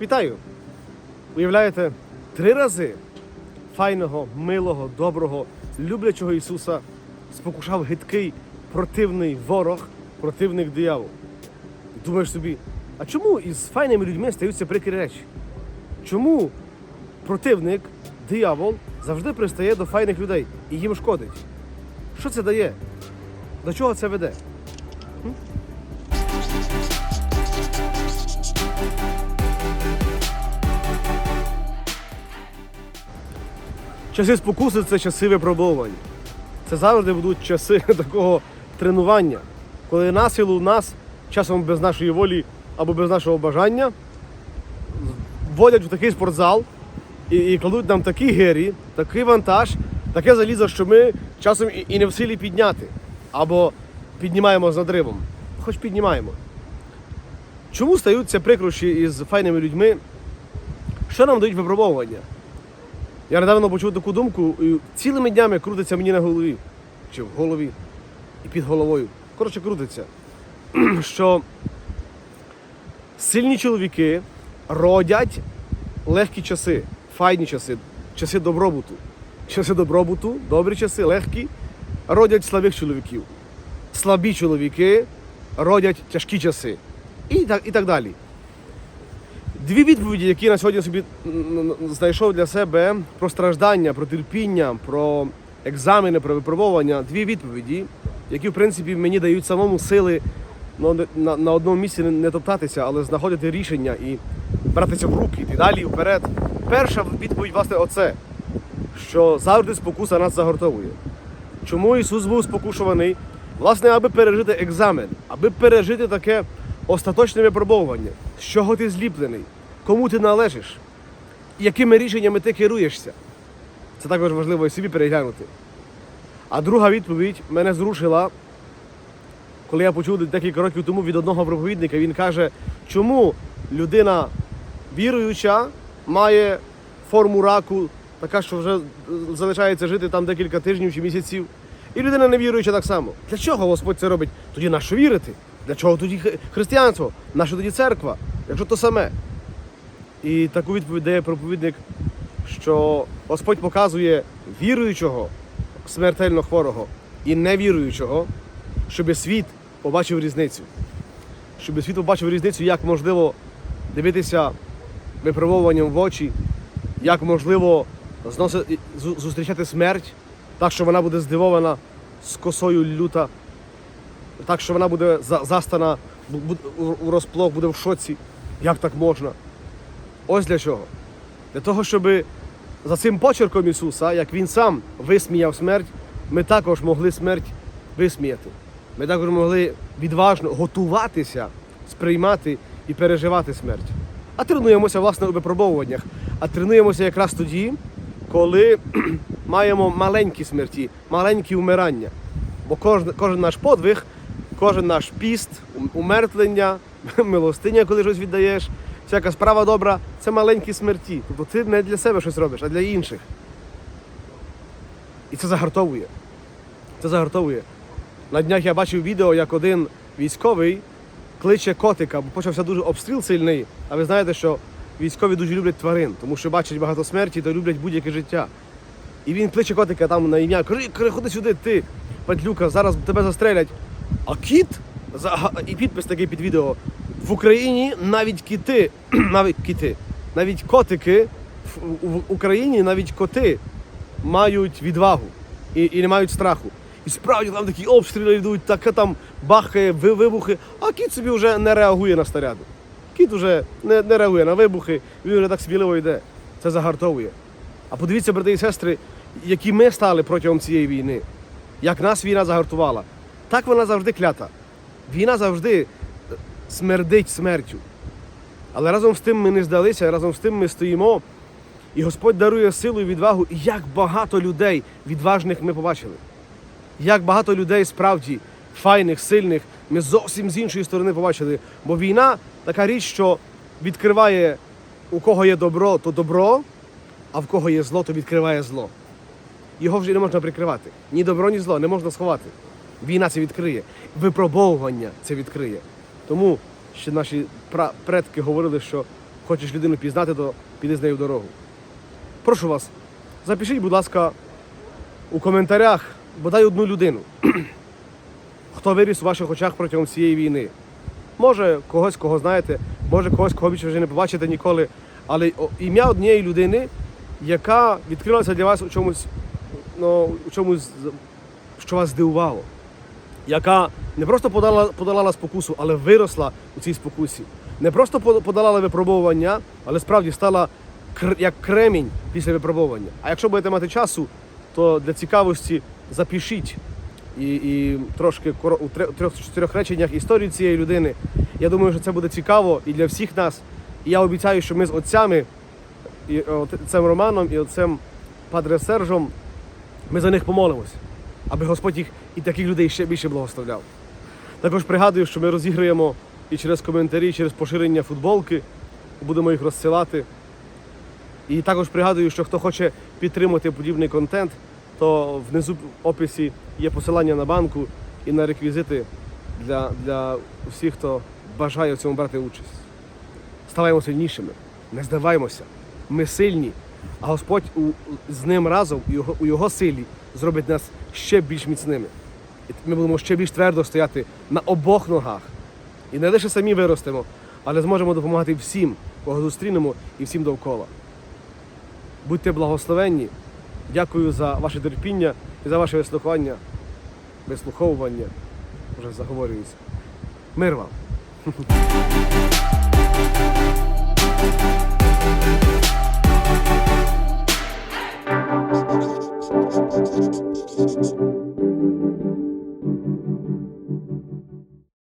Вітаю! Уявляєте, три рази файного, милого, доброго, люблячого Ісуса спокушав гидкий, противний ворог, противник диявол. Думаєш собі, а чому із файними людьми стаються прикрі речі? Чому противник, диявол, завжди пристає до файних людей і їм шкодить? Що це дає? До чого це веде? Часи спокуси це часи випробовувань. Це завжди будуть часи такого тренування, коли насилу нас, часом без нашої волі або без нашого бажання, вводять в такий спортзал і, і кладуть нам такі гирі, такий вантаж, таке залізо, що ми часом і, і не в силі підняти. Або піднімаємо з надривом. Хоч піднімаємо. Чому стаються прикрощі із файними людьми? Що нам дають випробовування? Я недавно почув таку думку, і цілими днями крутиться мені на голові. Чи в голові, і під головою. Коротше, крутиться. Що сильні чоловіки родять легкі часи, файні часи, часи добробуту. Часи добробуту, добрі часи, легкі, родять слабих чоловіків. Слабі чоловіки родять тяжкі часи. І так, і так далі. Дві відповіді, які я на сьогодні собі знайшов для себе про страждання, про терпіння, про екзамени, про випробовування. Дві відповіді, які, в принципі, мені дають самому сили ну, на, на одному місці не, топтатися, але знаходити рішення і братися в руки, йти далі вперед. Перша відповідь, власне, оце, що завжди спокуса нас загортовує. Чому Ісус був спокушуваний? Власне, аби пережити екзамен, аби пережити таке остаточне випробовування, з чого ти зліплений, кому ти належиш, якими рішеннями ти керуєшся. Це також важливо і собі переглянути. А друга відповідь мене зрушила, коли я почув декілька років тому від одного проповідника, він каже, чому людина віруюча має форму раку, така, що вже залишається жити там декілька тижнів чи місяців. І людина невіруюча так само. Для чого Господь це робить? Тоді на що вірити? Для чого тоді християнство? На що тоді церква? Якщо то саме. І таку відповідь дає проповідник, що Господь показує віруючого, смертельно хворого і невіруючого, щоб світ побачив різницю. Щоб світ побачив різницю, як можливо дивитися випробовуванням в очі, як можливо зносити, зустрічати смерть, так, що вона буде здивована з косою люта, так, що вона буде застана у розплох, буде в шоці. Як так можна? Ось для чого. Для того, щоб за цим почерком Ісуса, як Він сам висміяв смерть, ми також могли смерть висміяти. Ми також могли відважно готуватися, сприймати і переживати смерть. А тренуємося власне у випробовуваннях. А тренуємося якраз тоді, коли маємо маленькі смерті, маленькі вмирання. Бо кожен, кожен наш подвиг, кожен наш піст, ум- умертвлення, милостиня, коли щось віддаєш, всяка справа добра це маленькі смерті. Тобто ти не для себе щось робиш, а для інших. І це загартовує. Це загартовує. На днях я бачив відео, як один військовий кличе котика, бо почався дуже обстріл сильний. А ви знаєте, що військові дуже люблять тварин, тому що бачать багато смерті та люблять будь-яке життя. І він кличе котика там на ім'я, каже, каже, ходи сюди, ти, падлюка, зараз тебе застрелять. А кіт, і підпис такий під відео. В Україні навіть кіти, навіть кіти, навіть котики в, Україні навіть коти мають відвагу і, і не мають страху. І справді там такі обстріли йдуть, таке там бахає, вибухи, а кіт собі вже не реагує на снаряди. Кіт вже не, не реагує на вибухи, він вже так сміливо йде. Це загартовує. А подивіться, брати і сестри, які ми стали протягом цієї війни, як нас війна загартувала. Так вона завжди клята. Війна завжди смердить смертю. Але разом з тим ми не здалися, разом з тим ми стоїмо, і Господь дарує силу і відвагу. І як багато людей відважних ми побачили. Як багато людей справді файних, сильних, ми зовсім з іншої сторони побачили. Бо війна така річ, що відкриває, у кого є добро, то добро, а в кого є зло, то відкриває зло. Його вже не можна прикривати. Ні добро, ні зло не можна сховати. Війна це відкриє, випробовування це відкриє. Тому ще наші предки говорили, що хочеш людину пізнати, то піди з нею в дорогу. Прошу вас, запишіть, будь ласка, у коментарях бодай одну людину, хто виріс у ваших очах протягом цієї війни. Може, когось, кого знаєте, може когось, кого більше вже не побачите ніколи. Але ім'я однієї людини, яка відкрилася для вас у чомусь, ну, у чомусь, що вас здивувало, яка не просто подала, подолала спокусу, але виросла у цій спокусі. Не просто по- подолала випробовування, але справді стала кр- як кремінь після випробовування. А якщо будете мати часу, то для цікавості запишіть і, і трошки у трьох-чотирьох реченнях історії цієї людини. Я думаю, що це буде цікаво і для всіх нас. І я обіцяю, що ми з отцями, і отцем Романом, і отцем Падре Сержом, ми за них помолимось, аби Господь їх і таких людей ще більше благословляв. Також пригадую, що ми розіграємо і через коментарі, і через поширення футболки, будемо їх розсилати. І також пригадую, що хто хоче підтримати подібний контент, то внизу в описі є посилання на банку і на реквізити для, для всіх, хто бажає в цьому брати участь. Ставаємо сильнішими, не здаваймося. Ми сильні, а Господь у, з ним разом у його, у його силі зробить нас ще більш міцними. І ми будемо ще більш твердо стояти на обох ногах. І не лише самі виростемо, але зможемо допомагати всім, кого зустрінемо і всім довкола. Будьте благословенні. Дякую за ваше терпіння і за ваше вислухання, вислуховування. Вже заговорююся. Мир вам.